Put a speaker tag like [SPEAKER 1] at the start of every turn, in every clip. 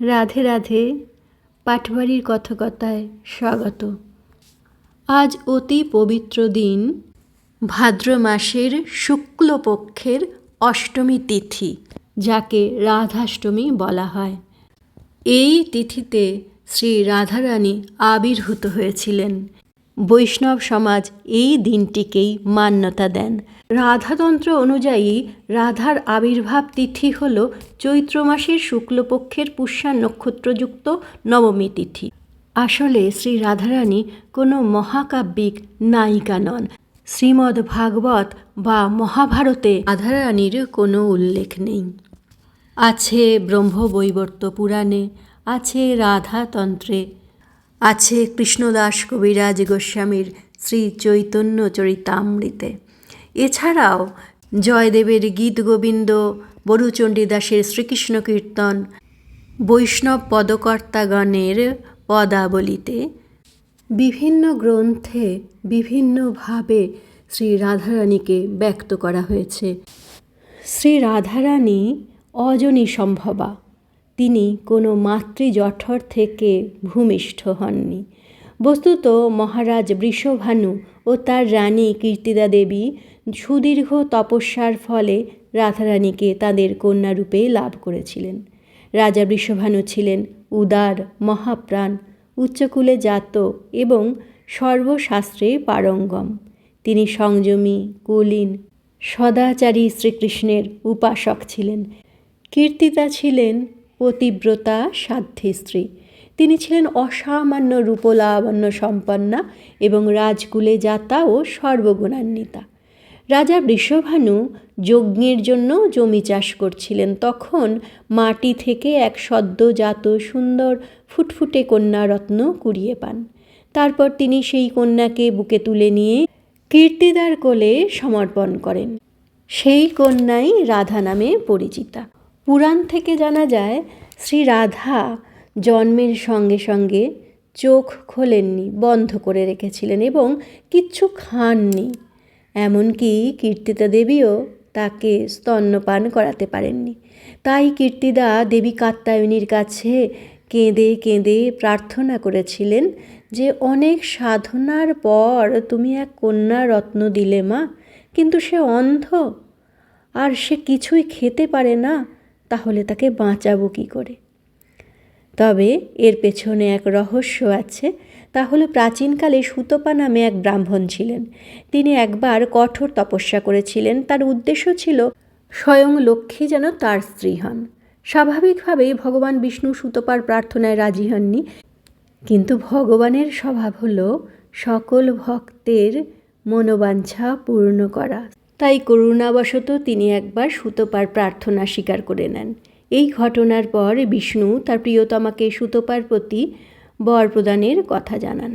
[SPEAKER 1] রাধে রাধে। পাঠবাড়ির কথকতায় স্বাগত। আজ অতি পবিত্র দিন, ভাদ্র মাসের শুক্লপক্ষের অষ্টমী তিথি, যাকে রাধাষ্টমী বলা হয়। এই তিথিতে শ্রী রাধারানী আবির্ভূত হয়েছিলেন। বৈষ্ণব সমাজ এই দিনটিকেই মান্যতা দেন। রাধাতন্ত্র অনুযায়ী রাধার আবির্ভাব তিথি হল চৈত্র মাসের শুক্লপক্ষের পুষ্যা নক্ষত্রযুক্ত নবমী তিথি। আসলে শ্রী রাধারানী কোনো মহাকাব্যিক নায়িকা নন। শ্রীমদ্ ভাগবত বা মহাভারতে রাধারানীর কোনো উল্লেখ নেই। আছে ব্রহ্মবৈবর্ত পুরাণে, আছে রাধাতন্ত্রে আছে কৃষ্ণদাস কবিরাজ গোস্বামীর শ্রী চৈতন্য চরিতামৃতে। এছাড়াও জয়দেবের গীত গোবিন্দ, বরুচণ্ডী দাসের শ্রীকৃষ্ণ কীর্তন, বৈষ্ণব পদকর্তাগণের পদাবলিতে বিভিন্ন গ্রন্থে বিভিন্নভাবে শ্রী রাধারানীকে ব্যক্ত করা হয়েছে। শ্রী রাধারানী অজনী সম্ভবা। তিনি কোনো মাতৃজঠর থেকে ভূমিষ্ঠ হননি। বস্তুত মহারাজ বৃষভানু ও তার রানী কীর্তিদা দেবী সুদীর্ঘ তপস্যার ফলে রাধারানীকে তাদের কন্যারূপে লাভ করেছিলেন। রাজা বৃষভানু ছিলেন উদার, মহাপ্রাণ, উচ্চকুলে জাত এবং সর্বশাস্ত্রে পারঙ্গম। তিনি সংযমী, কুলীন, সদাচারী শ্রীকৃষ্ণের উপাসক ছিলেন। কীর্তিতা ছিলেন পতিব্রতা সাধ্যী স্ত্রী। তিনি ছিলেন অসামান্য রূপলাবণ্য সম্পন্না এবং রাজকুলে জাতা ও সর্বগুণান্বিতা। রাজা বৃষভানু যজ্ঞের জন্য জমি চাষ করছিলেন। তখন মাটি থেকে এক সদ্যজাত সুন্দর ফুটফুটে কন্যা রত্ন কুড়িয়ে পান। তারপর তিনি সেই কন্যাকে বুকে তুলে নিয়ে কীর্তিদার কোলে সমর্পণ করেন। সেই কন্যাই রাধা নামে পরিচিতা। পুরাণ থেকে জানা যায়, শ্রী রাধা জন্মের সঙ্গে সঙ্গে চোখ খোলেননি, বন্ধ করে রেখেছিলেন এবং কিচ্ছু খাননি। এমনকি কীর্তিতা দেবীও তাকে স্তন্যপান করাতে পারেননি। তাই কীর্তিদা দেবী কাত্তায়নীর কাছে কেঁদে কেঁদে প্রার্থনা করেছিলেন যে, অনেক সাধনার পর তুমি এক কন্যা রত্ন দিলে মা, কিন্তু সে অন্ধ, আর সে কিছুই খেতে পারে না তাহলে তাকে বাঁচাবো কী করে? তবে এর পেছনে এক রহস্য আছে। তা হলো প্রাচীনকালে সুতপা নামে এক ব্রাহ্মণ ছিলেন। তিনি একবার কঠোর তপস্যা করেছিলেন। তার উদ্দেশ্য ছিল স্বয়ং লক্ষ্মী যেন তার স্ত্রী হন। স্বাভাবিকভাবেই ভগবান বিষ্ণু সুতপার প্রার্থনায় রাজি হননি। কিন্তু ভগবানের স্বভাব হলো সকল ভক্তের মনোবাঞ্ছা পূর্ণ করা। তাই করুণাবশত তিনি একবার সুতপার প্রার্থনা স্বীকার করে নেন। এই ঘটনার পর বিষ্ণু তার প্রিয়তমাকে সুতপার প্রতি বর প্রদানের কথা জানান।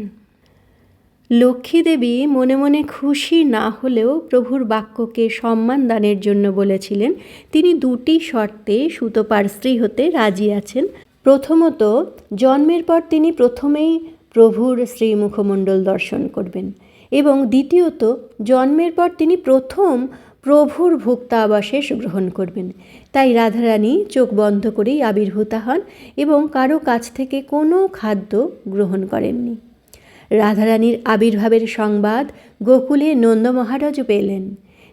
[SPEAKER 1] লক্ষ্মী দেবী মনে মনে খুশি না হলেও প্রভুর বাক্যকে সম্মান দানের জন্য বলেছিলেন, তিনি দুটি শর্তে সুতপার স্ত্রী হতে রাজি আছেন। প্রথমত, জন্মের পর তিনি প্রথমেই প্রভুর শ্রীমুখমণ্ডল দর্শন করবেন। এবং দ্বিতীয়ত, জন্মের পর তিনি প্রথম প্রভুর ভুক্তাবাসেষ গ্রহণ করবেন। তাই রাধারানী চোখ বন্ধ করেই আবির্ভূতা হন এবং কারও কাছ থেকে কোনো খাদ্য গ্রহণ করেননি। রাধারানীর আবির্ভাবের সংবাদ গোকুলে নন্দ মহারাজও পেলেন।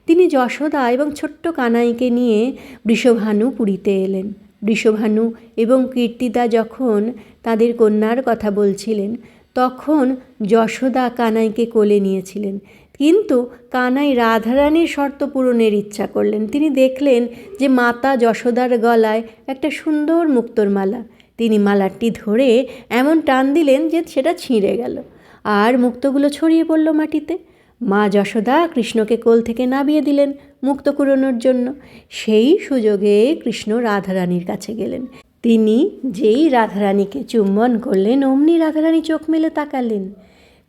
[SPEAKER 1] তিনি যশোদা এবং ছোট্ট কানাইকে নিয়ে বৃষভানু পুরীতে এলেন। বৃষভানু এবং কীর্তিদা যখন তাদের কন্যার কথা বলছিলেন তখন যশোদা কানাইকে কোলে নিয়েছিলেন। কিন্তু কানাই রাধারানীর শর্ত পূরণের ইচ্ছা করলেন। তিনি দেখলেন যে মাতা যশোদার গলায় একটা সুন্দর মুক্তোর মালা। তিনি মালাটি ধরে এমন টান দিলেন যে সেটা ছিঁড়ে গেল। আর মুক্তগুলো ছড়িয়ে পড়ল মাটিতে। মা যশোদা কৃষ্ণকে কোল থেকে নামিয়ে দিলেন মুক্ত কুড়োনোর জন্য। সেই সুযোগে কৃষ্ণ রাধারানীর কাছে গেলেন। তিনি যেই রাধারানীকে চুম্বন করলেন, অমনি রাধারানী চোখ মেলে তাকালেন।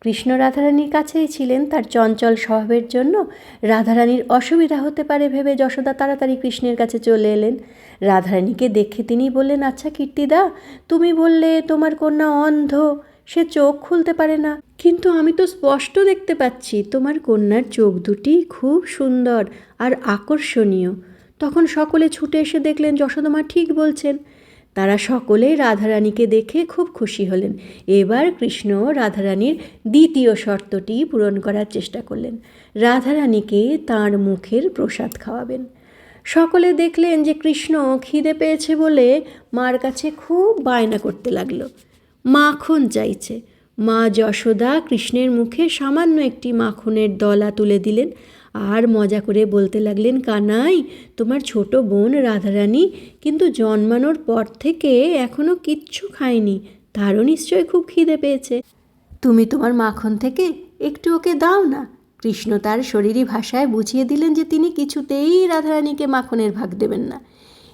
[SPEAKER 1] কৃষ্ণ রাধারানীর কাছেই ছিলেন তার চঞ্চল স্বভাবের জন্য। রাধারানীর অসুবিধা হতে পারে ভেবে যশোদা তাড়াতাড়ি কৃষ্ণের কাছে চলে এলেন। রাধারানীকে দেখে তিনি বললেন আচ্ছা কীর্তিদা, তুমি বললে তোমার কন্যা অন্ধ, সে চোখ খুলতে পারে না। কিন্তু আমি তো স্পষ্ট দেখতে পাচ্ছি, তোমার কন্যার চোখ দুটি খুব সুন্দর আর আকর্ষণীয়। তখন সকলে ছুটে এসে দেখলেন যশোদমা ঠিক বলছেন তারা সকলে রাধারানীকে দেখে খুব খুশি হলেন। এবার কৃষ্ণ রাধারানীর দ্বিতীয় শর্তটি পূরণ করার চেষ্টা করলেন। রাধারানীকে তাঁর মুখের প্রসাদ খাওয়াবেন। সকলে দেখলেন যে কৃষ্ণ খিদে পেয়েছে বলে মার কাছে খুব বায়না করতে লাগল। মাখন চাইছে। মা যশোদা কৃষ্ণের মুখে সামান্য একটি মাখনের দলা তুলে দিলেন। আর মজা করে বলতে লাগলেন, কানাই, তোমার ছোট বোন রাধারানী কিন্তু জন্মানোর পর থেকে এখনও কিচ্ছু খায়নি। তারও নিশ্চয় খুব খিদে পেয়েছে। তুমি তোমার মাখন থেকে একটু ওকে দাও না। কৃষ্ণ তার শরীরী ভাষায় বুঝিয়ে দিলেন যে তিনি কিছুতেই রাধারানীকে মাখনের ভাগ দেবেন না।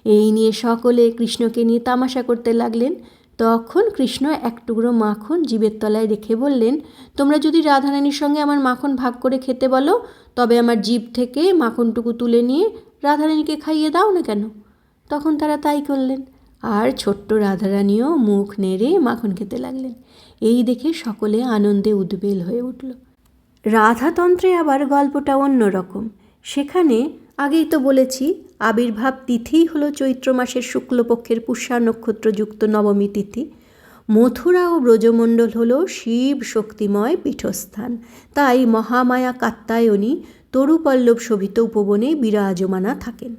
[SPEAKER 1] এই নিয়ে সকলে কৃষ্ণকে নিয়ে তামাশা করতে লাগলেন। তখন কৃষ্ণ এক টুকরো মাখন জীবের তলায় রেখে বললেন, তোমরা যদি রাধারানীর সঙ্গে আমার মাখন ভাগ করে খেতে বলো, তবে আমার জীব থেকে মাখনটুকু তুলে নিয়ে রাধারানীকে খাইয়ে দাও না কেন? তখন তারা তাই করলেন। আর ছোট্ট রাধারানীও মুখ নেড়ে মাখন খেতে লাগলেন। এই দেখে সকলে আনন্দে উদ্বেল হয়ে উঠল। রাধাতন্ত্রে আবার গল্পটা অন্য রকম সেখানে আগেই তো বলেছি আবির্ভাব তিথিই হল চৈত্র মাসের শুক্লপক্ষের পুষ্যা নক্ষত্রযুক্ত নবমী তিথি। মথুরা ও ব্রজমণ্ডল হল শিব শক্তিময় পীঠস্থান। তাই মহামায়া কাত্তায়নী তরুপল্লব শোভিত উপবনে বিরাজমানা থাকেন।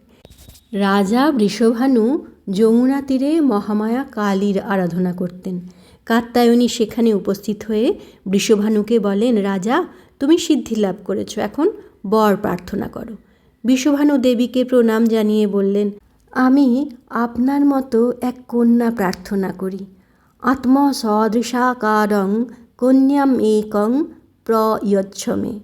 [SPEAKER 1] রাজা বৃষভানু যমুনা তীরে মহামায়া কালীর আরাধনা করতেন। কাত্তায়নী সেখানে উপস্থিত হয়ে বৃষভানুকে বলেন, রাজা, তুমি সিদ্ধি লাভ করেছ, এখন বর প্রার্থনা করো। বিশ্বভানু দেবীকে প্রণাম জানিয়ে বললেন, আমি আপনার মতো এক কন্যা প্রার্থনা করি। আত্ম সদৃশাকারং কন্যাম একং প্রয়চ্ছমে।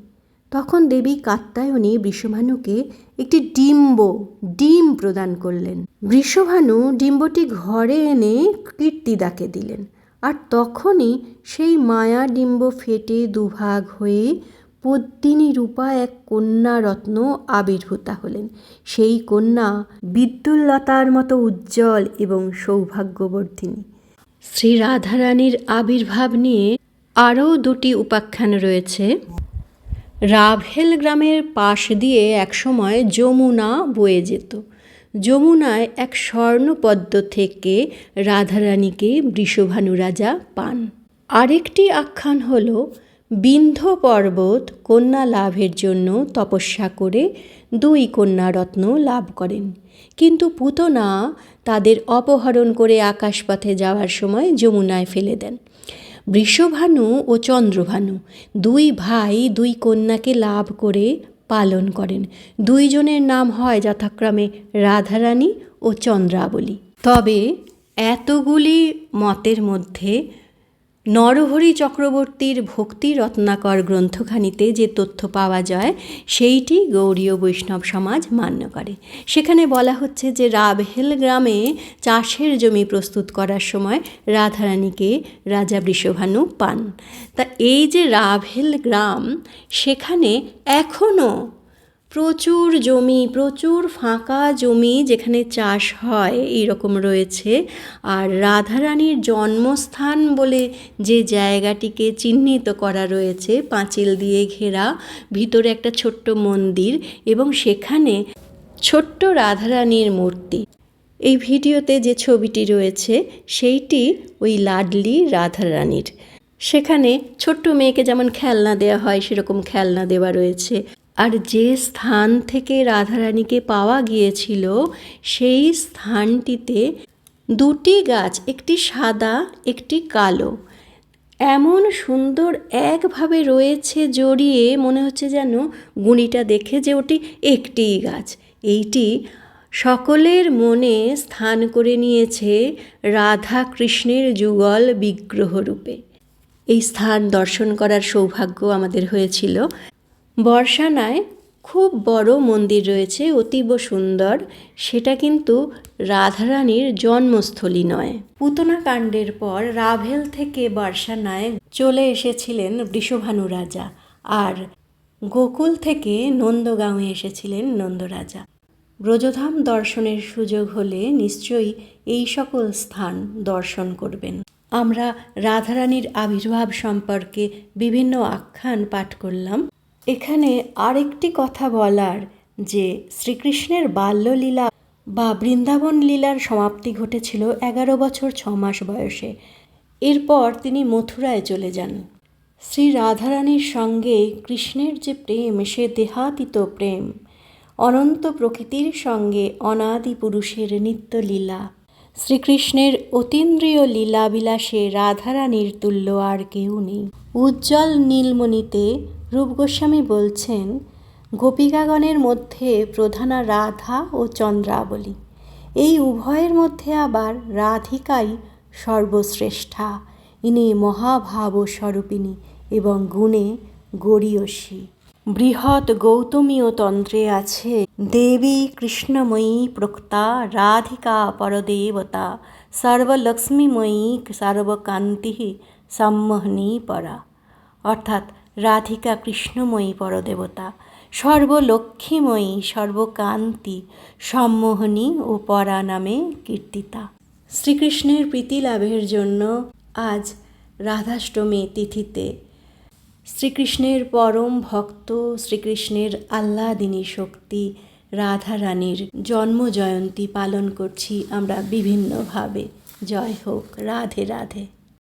[SPEAKER 1] তখন দেবী কাত্তায়নী বৃষভানুকে একটি ডিম্ব, ডিম প্রদান করলেন। বৃষভানু ডিম্বটি ঘরে এনে কীর্তিদাকে দিলেন। আর তখনই সেই মায়া ডিম্ব ফেটে দুভাগ হয়ে পদ্মিনী রূপা এক কন্যা রত্ন আবির্ভূতা হলেন। সেই কন্যা বিদ্যুল্লতার মতো উজ্জ্বল এবং সৌভাগ্যবর্ধিনী। শ্রী রাধারানীর আবির্ভাব নিয়ে আরও দুটি উপাখ্যান রয়েছে। রাভেল গ্রামের পাশ দিয়ে একসময় যমুনা বয়ে যেত। যমুনায় এক স্বর্ণপদ্ম থেকে রাধারানীকে বৃষভানু রাজা পান। আরেকটি আখ্যান হল বিন্ধ্য পর্বত কন্যা লাভের জন্য তপস্যা করে দুই কন্যা রত্ন লাভ করেন। কিন্তু পুতনা তাদের অপহরণ করে আকাশপথে যাওয়ার সময় যমুনায় ফেলে দেন। বৃষভানু ও চন্দ্রভানু দুই ভাই দুই কন্যাকে লাভ করে পালন করেন। দুইজনের নাম হয় যথাক্রমে রাধারানী ও চন্দ্রাবলী। তবে এতগুলি মতের মধ্যে নরহরি চক্রবর্তীর ভক্তি রত্নাকর গ্রন্থখানিতে যে তথ্য পাওয়া যায়, সেইটি গৌরীয় বৈষ্ণব সমাজ মান্য করে। সেখানে বলা হচ্ছে যে রাভেল গ্রামে চাষের জমি প্রস্তুত করার সময় রাধারানীকে রাজা বৃষভানু পান। তা এই যে রাভেল গ্রাম, সেখানে এখনও প্রচুর জমি, প্রচুর ফাঁকা জমি যেখানে চাষ হয়, এইরকম রয়েছে। আর রাধারানীর জন্মস্থান বলে যে জায়গাটিকে চিহ্নিত করা রয়েছে, পাঁচিল দিয়ে ঘেরা, ভিতরে একটা ছোট্ট মন্দির এবং সেখানে ছোট্ট রাধারানীর মূর্তি। এই ভিডিওতে যে ছবিটি রয়েছে, সেইটি ওই লাডলি রাধারানীর। সেখানে ছোট্ট মেয়েকে যেমন খেলনা দেওয়া হয়, সেরকম খেলনা দেওয়া রয়েছে। আর যে স্থান থেকে রাধারানীকে পাওয়া গিয়েছিল, সেই স্থানটিতে দুটি গাছ, একটি সাদা, একটি কালো। এমন সুন্দর একভাবে রয়েছে জড়িয়ে, মনে হচ্ছে যেন গুণিটা দেখে যে ওটি একটিই গাছ। এইটি সকলের মনে স্থান করে নিয়েছে রাধা কৃষ্ণের যুগল বিগ্রহ রূপে এই স্থান দর্শন করার সৌভাগ্য আমাদের হয়েছিল। বর্ষানায় খুব বড় মন্দির রয়েছে, অতীব সুন্দর। সেটা কিন্তু রাধারানীর জন্মস্থলী নয়। পুতনা কাণ্ডের পর রাভেল থেকে বর্ষানায় চলে এসেছিলেন বৃষভানু রাজা আর গোকুল থেকে নন্দগাঁওয়ে এসেছিলেন নন্দরাজা। ব্রজধাম দর্শনের সুযোগ হলে নিশ্চয়ই এই সকল স্থান দর্শন করবেন। আমরা রাধারানীর আবির্ভাব সম্পর্কে বিভিন্ন আখ্যান পাঠ করলাম। এখানে আরেকটি কথা বলার যে শ্রীকৃষ্ণের বাল্যলীলা বা বৃন্দাবন লীলার সমাপ্তি ঘটেছিল এগারো বছর ছ মাস বয়সে। এরপর তিনি মথুরায় চলে যান। শ্রী রাধারানীর সঙ্গে কৃষ্ণের যে প্রেম, সে দেহাতীত প্রেম, অনন্ত প্রকৃতির সঙ্গে অনাদি পুরুষের নিত্য লীলা শ্রীকৃষ্ণের অতীন্দ্রিয় লীলাবিলাসে রাধারানীর তুল্য আর কেউ নেই। উজ্জ্বল নীলমণিতে রূপ গোস্বামী বলছেন, গোপিকাগণের মধ্যে প্রধানা রাধা ও চন্দ্রাবলী। এই উভয়ের মধ্যে আবার রাধিকাই সর্বশ্রেষ্ঠা। ইনি মহাভাব স্বরূপিণী এবং গুণে গরীয়সী বৃহৎ গৌতমীয় তন্ত্রে আছে। দেবী কৃষ্ণময়ী প্রক্তা, রাধিকা পরদেবতা, সর্বলক্ষ্মীময়ী সর্বকান্তি সম্মোহনী পরা। অর্থাৎ রাধিকা কৃষ্ণময়ী পরদেবতা, সর্বলক্ষ্মীময়ী সর্বকান্তি সম্মোহনী ও পরা নামে কীর্তিতা। শ্রীকৃষ্ণের প্রীতি লাভের জন্য আজ রাধাষ্টমী তিথিতে শ্রীকৃষ্ণের পরম ভক্ত, শ্রীকৃষ্ণের আল্লাদিনী শক্তি, রাধা রানীর জন্ম জয়ন্তী পালন করছি আমরা বিভিন্নভাবে। জয় হোক, রাধে রাধে।